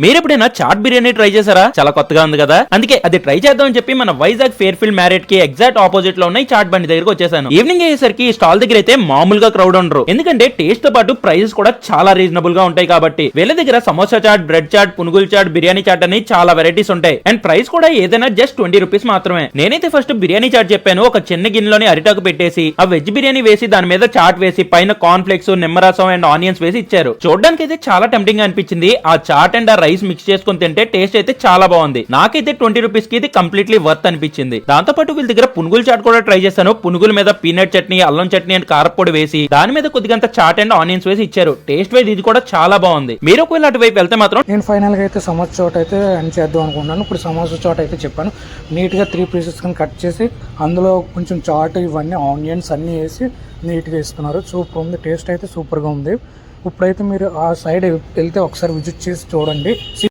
మీరు ఎప్పుడైనా chat biryani try చేశారా? చాలా కొత్తగా ఉంది కదా? అందుకే అది ట్రై చేద్దాం అని చెప్పి మన వైజాగ్ ఫేర్ఫీల్డ్ మ్యారేట్కి ఎగ్జాక్ట్ ఆపోజిట్లో ఉన్నాయి చాట్ బండి దగ్గరకు వచ్చేసాను. ఈవినింగ్ అయ్యేసరికి స్టాల్ దగ్గర అయితే మామూలుగా క్రౌడ్ ఉండరు. ఎందుకంటే టేస్ట్తో పాటు ప్రైజెస్ కూడా చాలా రీజనబుల్గా ఉంటాయి కాబట్టి. వీళ్ళ దగ్గర సమోసా చాట్ బ్రెడ్ చాట్ పునుగుల్ చాట్ బిర్యానీ చాట్ అని చాలా వెరైటీస్ ఉంటాయి. అండ్ ప్రైస్ కూడా ఏదైనా జస్ట్ ట్వంటీ రూపీస్ మాత్రమే. నేనైతే ఫస్ట్ బిర్యానీ చాట్ చెప్పాను. ఒక చిన్న గిన్నెలోని అరిటాకు పెట్టేసి ఆ వెజ్ బిర్యానీ వేసి దాని మీద చాట్ వేసి పైన కార్న్ ఫ్లేక్స్ నిమ్మరసం అండ్ ఆనియన్స్ వేసి ఇచ్చారు. చూడడానికి అయితే చాలా టెంప్టింగ్గా అనిపించింది. ఆ చాట్ అండ్ ఆ రైస్ మిక్స్ చేసుకుని తింటే టేస్ట్ అయితే చాలా బాగుంది. నాకైతే ట్వంటీ రూపీస్కి ఇది కంప్లీట్లీ వర్త్ అనిపించింది. దాంతో పాటు వీళ్ళ దగ్గర పునుగుల చాట్ కూడా ట్రై చేశాను. పునుగుల మీద పీనట్ చట్నీ అల్లం చట్నీ అండ్ కారపొడి వేసి దాని మీద కొద్దిగంత చాట్ అండ్ ఆనియన్స్ వేసి ఇచ్చారు. టేస్ట్ వైజ్ ఇది కూడా చాలా బాగుంది. మీరు ఒకవేళ అటువైపు వెళ్తే మాత్రం నేను ఫైనల్గా అయితే సమోసా చోట అయితే ఎండ్ చేద్దాం అనుకున్నాను ఇప్పుడు సమోసా చోట అయితే చెప్పాను. నీట్గా త్రీ పీసెస్ కానీ కట్ చేసి అందులో కొంచెం చాట్ ఇవన్నీ ఆనియన్స్ అన్నీ వేసి నీట్గా ఇస్తున్నారు సూపర్ ఉంది. టేస్ట్ అయితే సూపర్గా ఉంది. ఇప్పుడైతే మీరు ఆ సైడ్ వెళ్తే ఒకసారి విజిట్ చేసి చూడండి.